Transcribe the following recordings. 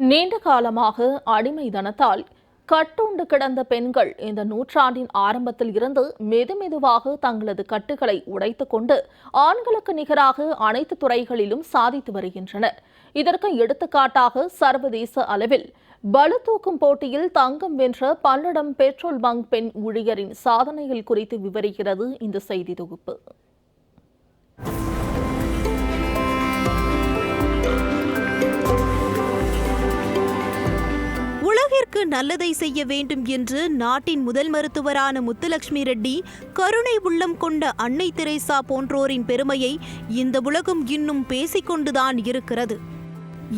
நீண்ட காலமாக அடிமைதனத்தால் கட்டுண்டு கிடந்த பெண்கள் இந்த நூற்றாண்டின் ஆரம்பத்தில் இருந்து மெதுமெதுவாக தங்களது கட்டுகளை உடைத்து கொண்டு ஆண்களுக்கு நிகராக அனைத்து துறைகளிலும் சாதித்து வருகின்றனர். இதற்கு எடுத்துக்காட்டாக சர்வதேச அளவில் பளு தூக்கும் போட்டியில் தங்கம் வென்ற பல்லடம் பெட்ரோல் பங்க் பெண் ஊழியரின் சாதனைகள் குறித்து விவரிக்கிறது இந்த செய்தி தொகுப்பு. நல்லதை செய்ய வேண்டும் என்று நாட்டின் முதல் மருத்துவரான முத்துலட்சுமி ரெட்டி கருணை உள்ளம் கொண்ட அன்னை தெரேசா போன்றோரின் பெருமையை இந்த உலகம் இன்னும் பேசிக்கொண்டுதான் இருக்கிறது.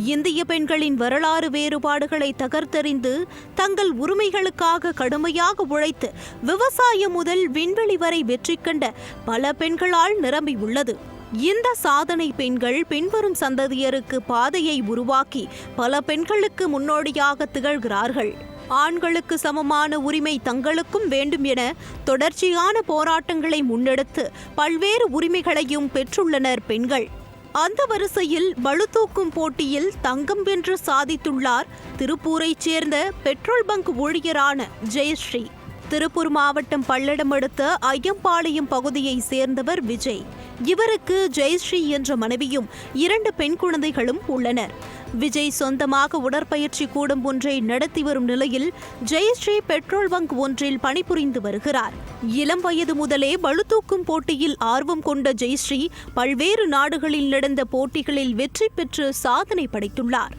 இந்திய பெண்களின் வரலாறு வேறுபாடுகளை தகர்த்தறிந்து தங்கள் உரிமைகளுக்காக கடுமையாக உழைத்து விவசாயம் முதல் விண்வெளி வரை வெற்றி கண்ட பல பெண்களால் நிரம்பியுள்ளது. இந்த சாதனை பெண்கள் பின்வரும் சந்ததியருக்கு பாதையை உருவாக்கி பல பெண்களுக்கு முன்னோடியாக திகழ்கிறார்கள். ஆண்களுக்கு சமமான உரிமை தங்களுக்கும் வேண்டும் என தொடர்ச்சியான போராட்டங்களை முன்னெடுத்து பல்வேறு உரிமைகளையும் பெற்றுள்ளனர் பெண்கள். அந்த வரிசையில் பளுதூக்கும் போட்டியில் தங்கம் வென்று சாதித்துள்ளார் திருப்பூரைச் சேர்ந்த பெட்ரோல் பங்க் ஊழியரான ஜெயஸ்ரீ. திருப்பூர் மாவட்டம் பல்லடம் அடுத்த ஐயம்பாளையம் பகுதியை சேர்ந்தவர் விஜய். இவருக்கு ஜெயஸ்ரீ என்ற மனைவியும் இரண்டு பெண் குழந்தைகளும் உள்ளனர். விஜய் சொந்தமாக உடற்பயிற்சி கூடம் ஒன்றை நடத்தி வரும் நிலையில் ஜெயஸ்ரீ பெட்ரோல் பங்க் ஒன்றில் பணிபுரிந்து வருகிறார். இளம் வயது முதலே பளுதூக்கும் போட்டியில் ஆர்வம் கொண்ட ஜெயஸ்ரீ பல்வேறு நாடுகளில் நடந்த போட்டிகளில் வெற்றி பெற்று சாதனை படைத்துள்ளார்.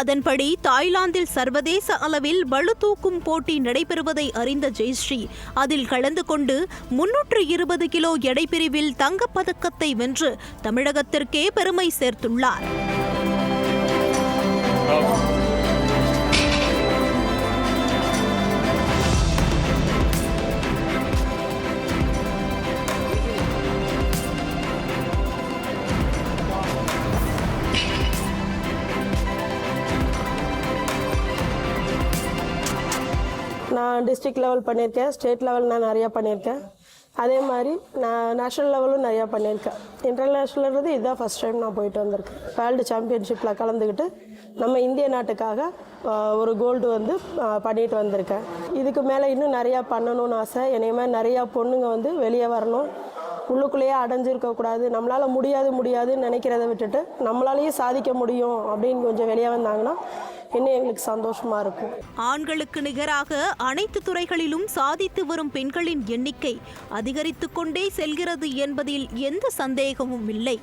அதன்படி தாய்லாந்தில் சர்வதேச அளவில் வலு தூக்கும் போட்டி நடைபெறுவதை அறிந்த ஜெயஸ்ரீ அதில் கலந்து கொண்டு முன்னூற்று இருபது கிலோ எடை பிரிவில் தங்கப்பதக்கத்தை வென்று தமிழகத்திற்கே பெருமை சேர்த்துள்ளார். நான் டிஸ்ட்ரிக்ட் லெவல் பண்ணியிருக்கேன் ஸ்டேட் லெவல் நான் நிறையா பண்ணியிருக்கேன். அதே மாதிரி நான் நேஷ்னல் லெவலும் நிறையா பண்ணியிருக்கேன். இன்டர்நேஷ்னல்ன்றது இதுதான் ஃபஸ்ட் டைம் நான் போயிட்டு வந்திருக்கேன். வேர்ல்டு சாம்பியன்ஷிப்பில் கலந்துக்கிட்டு நம்ம இந்திய நாட்டுக்காக ஒரு கோல்டு வந்து பண்ணிட்டு வந்திருக்கேன். இதுக்கு மேலே இன்னும் நிறையா பண்ணணும்னு ஆசை. என்னைய மாதிரி நிறையா பொண்ணுங்க வந்து வெளியே வரணும். உள்ளுக்குள்ளேயே அடைஞ்சிருக்கக்கூடாது நம்மளால் முடியாது முடியாதுன்னு நினைக்கிறத விட்டுட்டு நம்மளாலேயும் சாதிக்க முடியும் அப்படின்னு கொஞ்சம் வெளியே வந்தாங்கன்னா இன்னும் எங்களுக்கு சந்தோஷமாக இருக்கும் ஆண்களுக்கு நிகராக அனைத்து துறைகளிலும் சாதித்து வரும் பெண்களின் எண்ணிக்கை அதிகரித்து கொண்டே செல்கிறது என்பதில் எந்த சந்தேகமும் இல்லை.